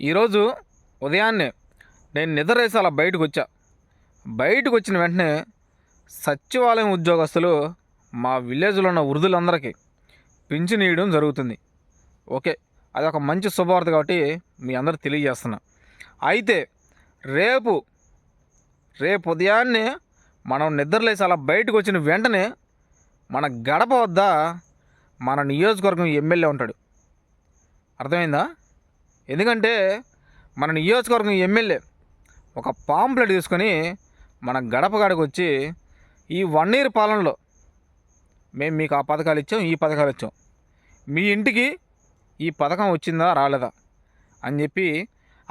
ఈరోజు ఉదయాన్నే నేను నిద్రేసి అలా బయటకు వచ్చా బయటకు వచ్చిన వెంటనే సచివాలయం ఉద్యోగస్తులు మా విలేజ్లో ఉన్న వృద్ధులందరికీ పింఛన్ ఇవ్వడం జరుగుతుంది. ఓకే అది ఒక మంచి శుభవార్త కాబట్టి మీ అందరు తెలియజేస్తున్నా. అయితే రేపు రేపు ఉదయాన్నే మనం నిద్రలేసి అలా బయటకు వచ్చిన వెంటనే మన గడప వద్ద మన నియోజకవర్గం ఎమ్మెల్యే ఉంటాడు. అర్థమైందా? ఎందుకంటే మన నియోజకవర్గం ఎమ్మెల్యే ఒక పాంప్లెట్ తీసుకొని మన గడప గడకు వచ్చి ఈ వన్ ఇయర్ పాలనలో మేము మీకు ఆ పథకాలు ఇచ్చాం ఈ పథకాలు ఇచ్చాం. మీ ఇంటికి ఈ పథకం వచ్చిందా రాలేదా అని చెప్పి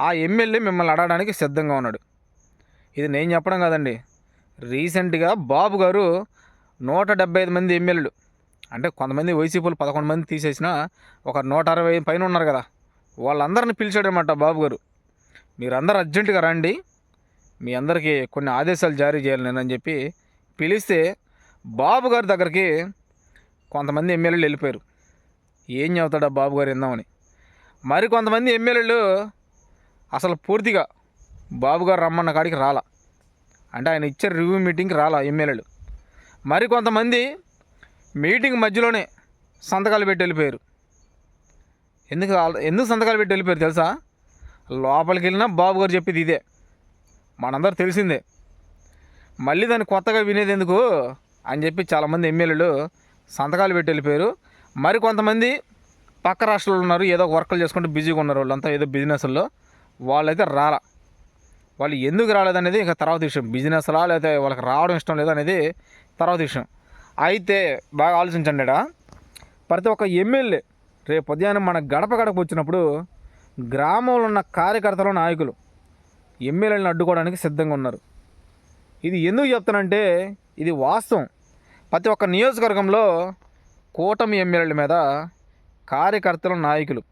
ఆ ఎమ్మెల్యే మిమ్మల్ని అడగడానికి సిద్ధంగా ఉన్నాడు. ఇది నేను చెప్పడం కాదండి. రీసెంట్గా బాబు గారు నూట డెబ్బై ఐదు మంది ఎమ్మెల్యేలు అంటే కొంతమంది వైసీపీలు పదకొండు మంది తీసేసిన ఒక నూట అరవై పైన ఉన్నారు కదా. వాళ్ళందరిని పిలిచాడనమాట బాబు గారు. మీరందరూ అర్జెంటుగా రండి. మీ అందరికీ కొన్ని ఆదేశాలు జారీ చేయాలి నేనని చెప్పి పిలిస్తే బాబు గారి దగ్గరికి కొంతమంది ఎమ్మెల్యేలు వెళ్ళిపోయారు. ఏం చెబుతాడా బాబు గారు ఇందామని మరి కొంతమంది ఎమ్మెల్యేలు అసలు పూర్తిగా బాబు గారు రమ్మన్న కాడికి రాలా. అంటే ఆయన ఇచ్చే రివ్యూ మీటింగ్కి రాలా ఎమ్మెల్యేలు. మరి కొంతమంది మీటింగ్ మధ్యలోనే సంతకాలు పెట్టి వెళ్ళిపోయారు. ఎందుకు ఎందుకు సంతకాలు పెట్టి వెళ్ళిపోయారు తెలుసా? లోపలికి వెళ్ళినా బాబు గారు చెప్పేది ఇదే. మనందరూ తెలిసిందే. మళ్ళీ దాన్ని కొత్తగా వినేది ఎందుకు? అని చెప్పి చాలామంది ఎమ్మెల్యేలు సంతకాలు పెట్టి వెళ్ళిపోయారు. మరి కొంతమంది పక్క రాష్ట్రాల్లో ఉన్నారు ఏదో వర్కులు చేసుకుంటూ బిజీగా ఉన్నారు వాళ్ళంతా ఏదో బిజినెస్లో. వాళ్ళైతే రాలా. వాళ్ళు ఎందుకు రాలేదనేది ఇక తర్వాత విషయం. బిజినెస్లా లేకపోతే వాళ్ళకి రావడం ఇష్టం లేదా అనేది తర్వాత విషయం. అయితే బాగా ఆలోచించండి ప్రతి ఒక్క ఎమ్మెల్యే రేపు ఉదయాన్నం మన గడప గడప వచ్చినప్పుడు గ్రామంలో ఉన్న కార్యకర్తలు నాయకులు ఎమ్మెల్యేలను అడ్డుకోవడానికి సిద్ధంగా ఉన్నారు. ఇది ఎందుకు చెప్తానంటే ఇది వాస్తవం. ప్రతి ఒక్క నియోజకవర్గంలో కూటమి ఎమ్మెల్యేల మీద కార్యకర్తలు నాయకులు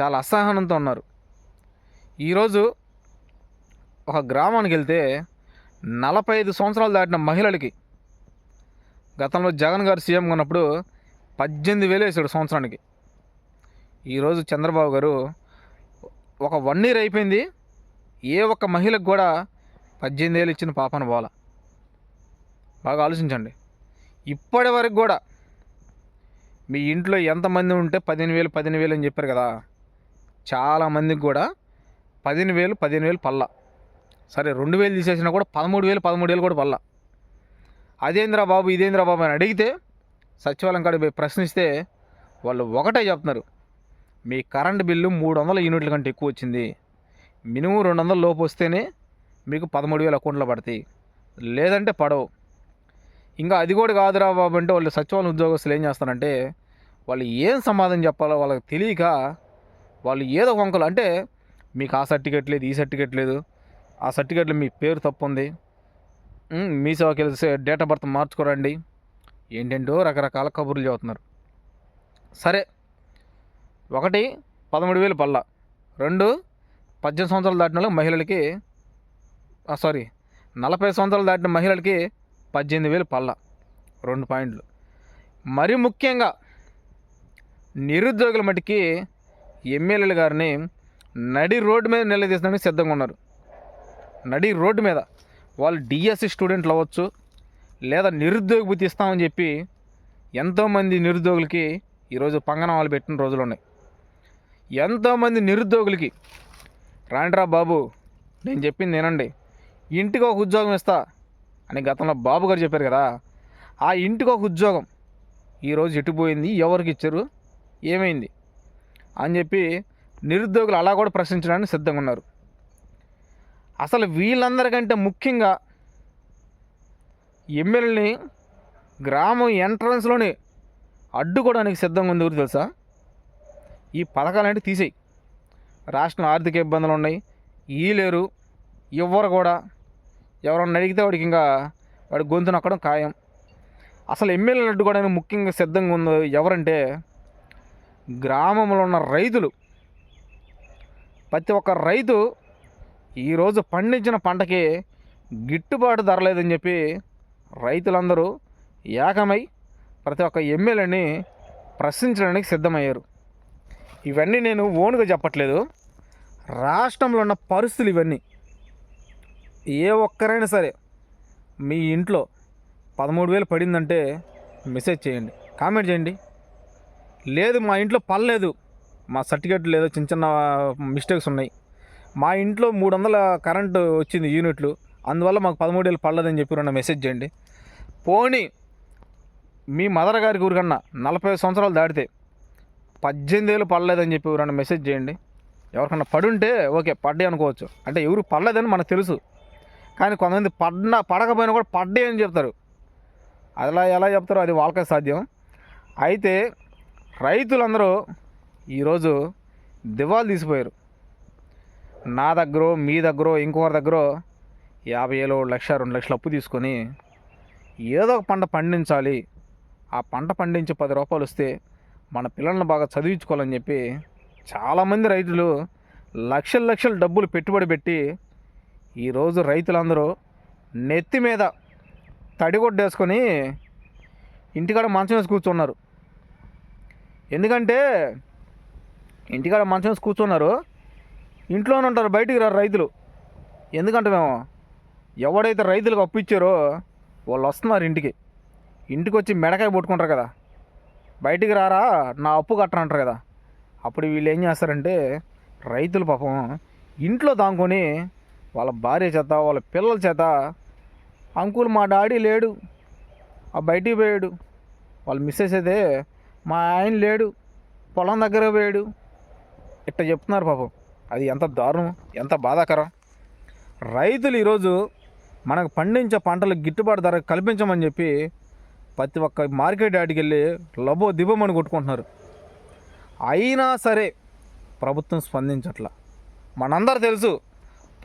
చాలా అసహనంతో ఉన్నారు. ఈరోజు ఒక గ్రామానికి వెళ్తే నలభై ఐదు సంవత్సరాలు దాటిన మహిళలకి గతంలో జగన్ గారు సీఎం ఉన్నప్పుడు పద్దెనిమిది వేలు వేసాడు సంవత్సరానికి. ఈరోజు చంద్రబాబు గారు ఒక వన్ ఇయర్ అయిపోయింది. ఏ ఒక్క మహిళకు కూడా పద్దెనిమిది ఏళ్ళు ఇచ్చిన పాపన పోల. బాగా ఆలోచించండి. ఇప్పటి వరకు కూడా మీ ఇంట్లో ఎంతమంది ఉంటే పదిహేను వేలు పదిహేను వేలు అని చెప్పారు కదా. చాలామందికి కూడా పదిహేను వేలు పదిహేను వేలు పల్లా సరే రెండు వేలు తీసేసినా కూడా పదమూడు వేలు పదమూడు వేలు కూడా పల్లా అదేంద్రా బాబు ఇదేంద్రా బాబు అని అడిగితే సచివాలయం కాడికి పోయి ప్రశ్నిస్తే వాళ్ళు ఒకటే చెప్తున్నారు. మీ కరెంట్ బిల్లు మూడు వందల యూనిట్ల కంటే ఎక్కువ వచ్చింది. మినిమం రెండు వందల లోపు వస్తేనే మీకు పదమూడు వేలు అకౌంట్లో పడతాయి. లేదంటే పడవు. ఇంకా అది కూడా కాదురా బాబు అంటే వాళ్ళు సచివాలయం ఉద్యోగస్తులు ఏం చేస్తారంటే వాళ్ళు ఏం సమాధానం చెప్పాలో వాళ్ళకి తెలియక వాళ్ళు ఏదో వంకలు అంటే మీకు ఆ సర్టిఫికెట్ లేదు ఈ సర్టిఫికెట్ లేదు ఆ సర్టిఫికెట్లో మీ పేరు తప్పు ఉంది. మీ సేవకి వెళ్తే డేట్ ఆఫ్ బర్త్ మార్చుకోరండి. ఏంటంటో రకరకాల కబుర్లు చెబుతున్నారు. సరే ఒకటి పదమూడు వేలు పల్ల రెండు పద్దెనిమిది సంవత్సరాలు దాటిన మహిళలకి సారీ నలభై సంవత్సరాలు దాటిన మహిళలకి పద్దెనిమిది వేలు పల్ల రెండు పాయింట్లు. మరి ముఖ్యంగా నిరుద్యోగుల మటుకి ఎమ్మెల్యేలు గారిని నడి రోడ్డు మీద నిలదీసడానికి సిద్ధంగా ఉన్నారు. నడి రోడ్డు మీద వాళ్ళు డిఎస్సి స్టూడెంట్లు అవ్వచ్చు లేదా నిరుద్యోగ బుద్ధి ఇస్తామని చెప్పి ఎంతోమంది నిరుద్యోగులకి ఈరోజు పంగనామాలు పెట్టిన రోజులు ఉన్నాయి. ఎంతోమంది నిరుద్యోగులకి రాండ్రా బాబు నేను చెప్పింది ఏనండి ఇంటికి ఒక ఉద్యోగం ఇస్తా అని గతంలో బాబు గారు చెప్పారు కదా ఆ ఇంటికి ఒక ఉద్యోగం. ఈరోజు ఎటుపోయింది ఎవరికి ఇచ్చారు ఏమైంది అని చెప్పి నిరుద్యోగులు అలా కూడా ప్రశ్నించడానికి సిద్ధంగా ఉన్నారు. అసలు వీళ్ళందరికంటే ముఖ్యంగా ఎమ్మెల్యేని గ్రామం ఎంట్రన్స్లోనే అడ్డుకోవడానికి సిద్ధంగా ఉంది ఎవరు తెలుసా? ఈ పథకాలంటే తీసేయి. రాష్ట్రం ఆర్థిక ఇబ్బందులు ఉన్నాయి. ఈ లేరు ఎవ్వరు కూడా ఎవరన్నా అడిగితే వాడికి ఇంకా వాడి గొంతు నక్కడం ఖాయం. అసలు ఎమ్మెల్యేలు అడ్డుకోవడానికి ముఖ్యంగా సిద్ధంగా ఉంది ఎవరంటే గ్రామంలో ఉన్న రైతులు. ప్రతి ఒక్క రైతు ఈరోజు పండించిన పంటకి గిట్టుబాటు ధర లేదని చెప్పి రైతులందరూ ఏకమై ప్రతి ఒక్క ఎమ్మెల్యేని ప్రశ్నించడానికి సిద్ధమయ్యారు. ఇవన్నీ నేను ఓన్గా చెప్పట్లేదు. రాష్ట్రంలో ఉన్న పరిస్థితులు ఇవన్నీ. ఏ ఒక్కరైనా సరే మీ ఇంట్లో పదమూడు వేలు పడిందంటే మెసేజ్ చేయండి కామెంట్ చేయండి. లేదు మా ఇంట్లో పర్లేదు మా సర్టిఫికెట్ లేదో చిన్న చిన్న మిస్టేక్స్ ఉన్నాయి. మా ఇంట్లో మూడు వందల కరెంటు వచ్చింది యూనిట్లు. అందువల్ల మాకు పదమూడు వేలు పడలేదని చెప్పి రెండు మెసేజ్ చేయండి. పోనీ మీ మదర్ గారికి ఊరికన్నా నలభై సంవత్సరాలు దాటితే పద్దెనిమిది వేలు పడలేదని చెప్పి ఎవరైనా మెసేజ్ చేయండి. ఎవరికన్నా పడుంటే ఓకే పడ్డే అనుకోవచ్చు. అంటే ఎవరు పడలేదని మనకు తెలుసు. కానీ కొంతమంది పడిన పడకపోయినా కూడా పడ్డే అని చెప్తారు. అలా ఎలా చెప్తారో అది వాళ్ళకే సాధ్యం. అయితే రైతులందరూ ఈరోజు దివాలు తీసిపోయారు. నా దగ్గర మీ దగ్గర ఇంకొకరి దగ్గర యాభై ఏళ్ళు లక్ష రెండు లక్షలు అప్పు తీసుకొని ఏదో ఒక పంట పండించాలి. ఆ పంట పండించి పది రూపాయలు వస్తే మన పిల్లల్ని బాగా చదివించుకోవాలని చెప్పి చాలామంది రైతులు లక్షల లక్షల డబ్బులు పెట్టుబడి పెట్టి ఈరోజు రైతులందరూ నెత్తి మీద తడిగొడ్డేసుకొని ఇంటికాడ మంచం వేసి కూర్చున్నారు. ఎందుకంటే ఇంటికాడ మంచం వేసి కూర్చున్నారు. ఇంట్లోనే ఉంటారు బయటికి రారు రైతులు. ఎందుకంటే మేము ఎవడైతే రైతులకు అప్పు ఇచ్చారో వాళ్ళు వస్తున్నారు ఇంటికి. ఇంటికి వచ్చి మెడకాయ పట్టుకుంటారు కదా. బయటికి రారా? నా అప్పు కట్టనంటారు కదా. అప్పుడు వీళ్ళు ఏం చేస్తారంటే రైతులు పాపం ఇంట్లో దాంకొని వాళ్ళ భార్య చేత వాళ్ళ పిల్లల చేత అంకుల్ మా డాడీ లేడు. ఆ బయటికి పోయాడు. వాళ్ళు మిస్సెస్ అయితే మా ఆయన లేడు. పొలం దగ్గర పోయాడు. ఇట్ట చెప్తున్నారు పాపం. అది ఎంత దారుణం ఎంత బాధాకరం. రైతులు ఈరోజు మనకు పండించే పంటలు గిట్టుబాటు ధర కల్పించమని చెప్పి ప్రతి ఒక్క మార్కెట్ యార్డ్కి వెళ్ళి లబో దిబ్బమని కొట్టుకుంటున్నారు. అయినా సరే ప్రభుత్వం స్పందించట్ల. మనందరూ తెలుసు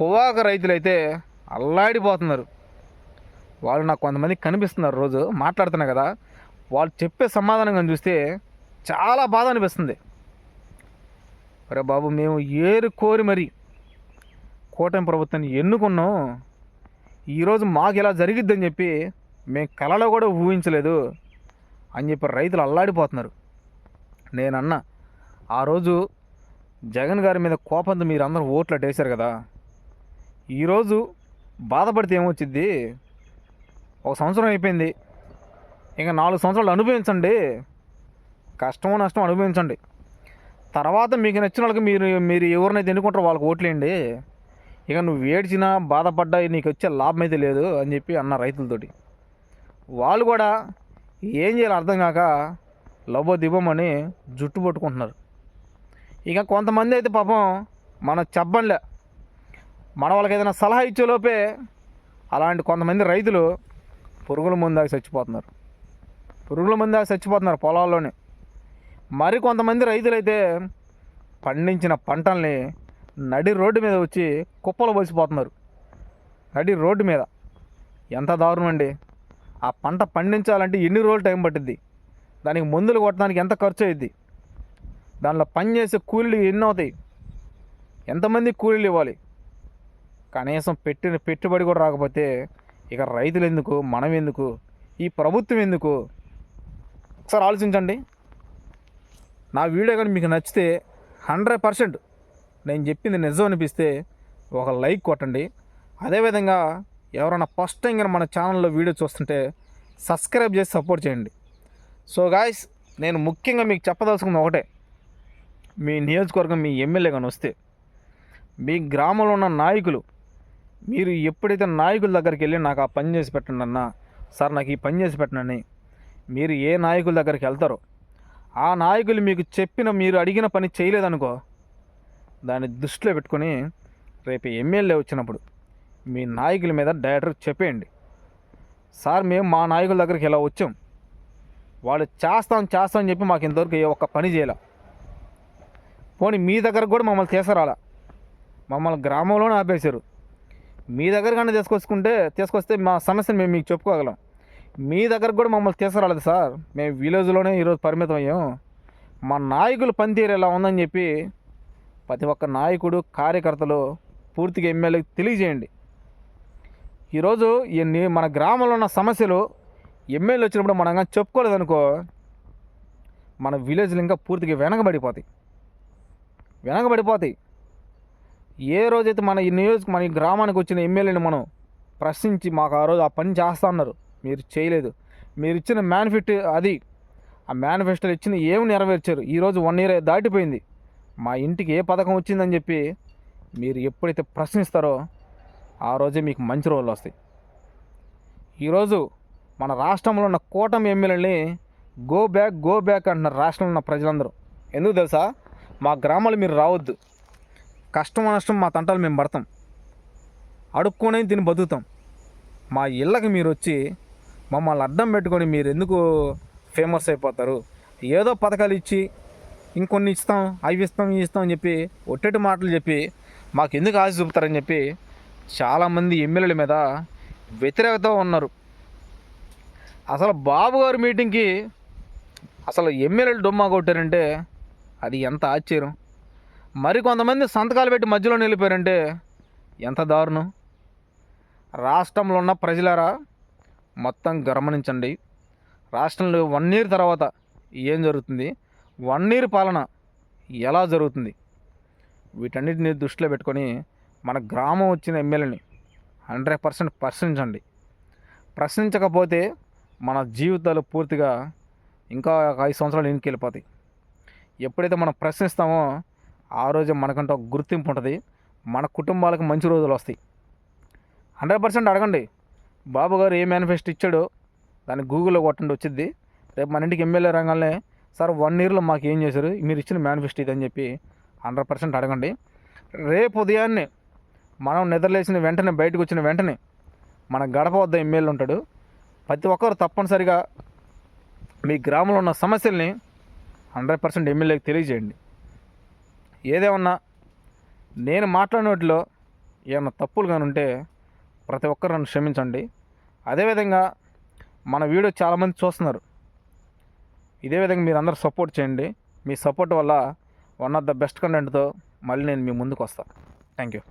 పొగాకు రైతులైతే అల్లాడిపోతున్నారు. వాళ్ళు నాకు కొంతమంది కనిపిస్తున్నారు రోజు మాట్లాడుతున్నా కదా. వాళ్ళు చెప్పే సమాధానం కానీ చూస్తే చాలా బాధ అనిపిస్తుంది. అరే బాబు మేము ఏరు కోరి మరి కూటమి ప్రభుత్వాన్ని ఎన్నుకున్నాం. ఈరోజు మాకు ఇలా జరిగిద్దని చెప్పి మేము కలలో కూడా ఊహించలేదు అని చెప్పి రైతులు అల్లాడిపోతున్నారు. నేనన్నా ఆ రోజు జగన్ గారి మీద కోపంతో మీరు అందరూ ఓట్లు అట్టేశారు కదా. ఈరోజు బాధపడితే ఏమొచ్చింది ఒక సంవత్సరం అయిపోయింది. ఇంకా నాలుగు సంవత్సరాలు అనుభవించండి. కష్టమో నష్టం అనుభవించండి. తర్వాత మీకు నచ్చిన వాళ్ళకి మీరు మీరు ఎవరినైతే ఎన్నుకుంటారో వాళ్ళకి ఓట్లేయండి. ఇక నువ్వు ఏడ్చినా బాధపడ్డా నీకు వచ్చే లాభం అయితే లేదు అని చెప్పి అన్న రైతులతోటి. వాళ్ళు కూడా ఏం చేయాలో అర్థం కాక లబో దివ్వమని జుట్టు పట్టుకుంటున్నారు. ఇక కొంతమంది అయితే పాపం మన చెప్పంలే మన వాళ్ళకి ఏదైనా సలహా ఇచ్చేలోపే అలాంటి కొంతమంది రైతులు పురుగుల ముందాకి చచ్చిపోతున్నారు. పురుగుల ముందాకి చచ్చిపోతున్నారు పొలాల్లోనే. మరి కొంతమంది రైతులైతే పండించిన పంటల్ని నడి రోడ్డు మీద వచ్చి కుప్పలు పోసిపోతున్నారు నడి రోడ్డు మీద. ఎంత దారుణం అండి. ఆ పంట పండించాలంటే ఎన్ని రోజులు టైం పట్టింది దానికి మందులు కొట్టడానికి ఎంత ఖర్చు అయ్యిద్ది దానిలో పని చేసే కూలీలు ఎన్ని అవుతాయి? ఎంతమంది కూలీలు ఇవ్వాలి? కనీసం పెట్టిన పెట్టుబడి కూడా రాకపోతే ఇక రైతులు ఎందుకు? మనం ఎందుకు? ఈ ప్రభుత్వం ఎందుకు? ఒకసారి ఆలోచించండి. నా వీడియో కానీ మీకు నచ్చితే హండ్రెడ్ పర్సెంట్ నేను చెప్పింది నిజం అనిపిస్తే ఒక లైక్ కొట్టండి. అదేవిధంగా ఎవరైనా ఫస్ట్ టైం కానీ మన ఛానల్లో వీడియో చూస్తుంటే సబ్స్క్రైబ్ చేసి సపోర్ట్ చేయండి. సో గాయస్ నేను ముఖ్యంగా మీకు చెప్పదలుచుకుంది ఒకటే. మీ నియోజకవర్గం మీ ఎమ్మెల్యే కానీ వస్తే మీ గ్రామంలో ఉన్న నాయకులు మీరు ఎప్పుడైతే నాయకుల దగ్గరికి వెళ్ళి నాకు ఆ పని చేసి పెట్టండి అన్న సార్ నాకు ఈ పని చేసి పెట్టండి మీరు ఏ నాయకుల దగ్గరికి వెళ్తారో ఆ నాయకులు మీకు చెప్పిన మీరు అడిగిన పని చేయలేదనుకో దాన్ని దృష్టిలో పెట్టుకొని రేపు ఎమ్మెల్యే వచ్చినప్పుడు మీ నాయకుల మీద డైరెక్టర్ చెప్పేయండి. సార్ మేము మా నాయకుల దగ్గరికి ఇలా వచ్చాం? వాళ్ళు చేస్తాం చేస్తాం అని చెప్పి మాకు ఇంతవరకు ఏ ఒక్క పని చేయాల. పోనీ మీ దగ్గరకు కూడా మమ్మల్ని తీసుకురాలా. మమ్మల్ని గ్రామంలోనే ఆపేశారు. మీ దగ్గర కానీ తీసుకొచ్చుకుంటే తీసుకొస్తే మా సమస్యను మేము మీకు చెప్పుకోగలం. మీ దగ్గరకు కూడా మమ్మల్ని తీసుకురాలేదు సార్. మేము విలేజ్లోనే ఈరోజు పరిమితం అయ్యాం. మా నాయకులు పనితీరు ఎలా ఉందని చెప్పి ప్రతి ఒక్క నాయకుడు కార్యకర్తలు పూర్తిగా ఎమ్మెల్యేకి తెలియజేయండి. ఈరోజు ఇవన్నీ మన గ్రామంలో ఉన్న సమస్యలు ఎమ్మెల్యే వచ్చినప్పుడు మనం కానీ చెప్పుకోలేదనుకో మన విలేజ్లు ఇంకా పూర్తిగా వెనకబడిపోతాయి. వెనకబడిపోతాయి. ఏ రోజైతే మన ఈ నియోజక మన ఈ గ్రామానికి వచ్చిన ఎమ్మెల్యేని మనం ప్రశ్నించి మాకు ఆ రోజు ఆ పని చేస్తా అన్నారు. మీరు చేయలేదు. మీరు ఇచ్చిన మేనిఫెస్టో అది. ఆ మేనిఫెస్టోలు ఇచ్చిన ఏమి నెరవేర్చారు? ఈరోజు వన్ ఇయర్ దాటిపోయింది. మా ఇంటికి ఏ పథకం వచ్చిందని చెప్పి మీరు ఎప్పుడైతే ప్రశ్నిస్తారో ఆ రోజే మీకు మంచి రోజులు వస్తాయి. ఈరోజు మన రాష్ట్రంలో ఉన్న కూటమి ఎమ్మెల్యేని గో బ్యాక్ గో బ్యాక్ అంటున్నారు రాష్ట్రంలో ఉన్న ప్రజలందరూ. ఎందుకు తెలుసా? మా గ్రామాలు మీరు రావద్దు. కష్టం నష్టం మా తంటలు మేము పడతాం. అడుక్కునే తిని బతుకుతాం. మా ఇళ్ళకి మీరు వచ్చి మమ్మల్ని అడ్డం పెట్టుకొని మీరు ఎందుకు ఫేమస్ అయిపోతారు? ఏదో పథకాలు ఇచ్చి ఇంకొన్ని ఇస్తాం అవి ఇస్తాం ఇవి ఇస్తాం అని చెప్పి ఒట్టేటి మాటలు చెప్పి మాకు ఎందుకు ఆశ చూపుతారని చెప్పి చాలామంది ఎమ్మెల్యేల మీద వ్యతిరేకత ఉన్నారు. అసలు బాబు గారి మీటింగ్కి అసలు ఎమ్మెల్యేలు డొమ్మా కొట్టారంటే అది ఎంత ఆశ్చర్యం. మరి కొంతమంది సంతకాలు పెట్టి మధ్యలో నిలిపారంటే ఎంత దారుణం. రాష్ట్రంలో ఉన్న ప్రజలారా మొత్తం గమనించండి. రాష్ట్రంలో వన్ ఇయర్ తర్వాత ఏం జరుగుతుంది? వన్ ఇయర్ పాలన ఎలా జరుగుతుంది? వీటన్నిటిని దృష్టిలో పెట్టుకొని మన గ్రామం వచ్చిన ఎమ్మెల్యేని హండ్రెడ్ పర్సెంట్ ప్రశ్నించండి. ప్రశ్నించకపోతే మన జీవితాలు పూర్తిగా ఇంకా ఒక ఐదు సంవత్సరాలు వెనక్కి వెళ్ళిపోతాయి ఎప్పుడైతే మనం ప్రశ్నిస్తామో ఆ రోజు మనకంటూ ఒక గుర్తింపు ఉంటుంది. మన కుటుంబాలకు మంచి రోజులు వస్తాయి. హండ్రెడ్ పర్సెంట్ అడగండి. బాబు గారు ఏ మేనిఫెస్టో ఇచ్చాడో దాన్ని గూగుల్లో కొట్టండి వచ్చింది రేపు మన ఇంటికి ఎమ్మెల్యే రంగానే సార్ వన్ ఇయర్లో మాకు ఏం చేశారు? మీరు ఇచ్చిన మేనిఫెస్టో ఇదని చెప్పి హండ్రెడ్ పర్సెంట్ అడగండి. రేపు ఉదయాన్నే మనం నిద్రలేసిన వెంటనే బయటకు వచ్చిన వెంటనే మన గడప వద్ద ఎమ్మెల్యే ఉంటాడు. ప్రతి ఒక్కరు తప్పనిసరిగా మీ గ్రామంలో ఉన్న సమస్యల్ని హండ్రెడ్ పర్సెంట్ ఎమ్మెల్యేకి తెలియజేయండి. ఏదేమన్నా నేను మాట్లాడిన వాటిలో ఏమన్నా తప్పులు కానీ ఉంటే ప్రతి ఒక్కరు నన్ను క్షమించండి. అదేవిధంగా మన వీడియో చాలామంది చూస్తున్నారు. ఇదే విధంగా మీరు అందరూ సపోర్ట్ చేయండి. మీ సపోర్ట్ వల్ల వన్ ఆఫ్ ద బెస్ట్ కంటెంట్తో మళ్ళీ నేను మీ ముందుకు వస్తాను థ్యాంక్ యూ.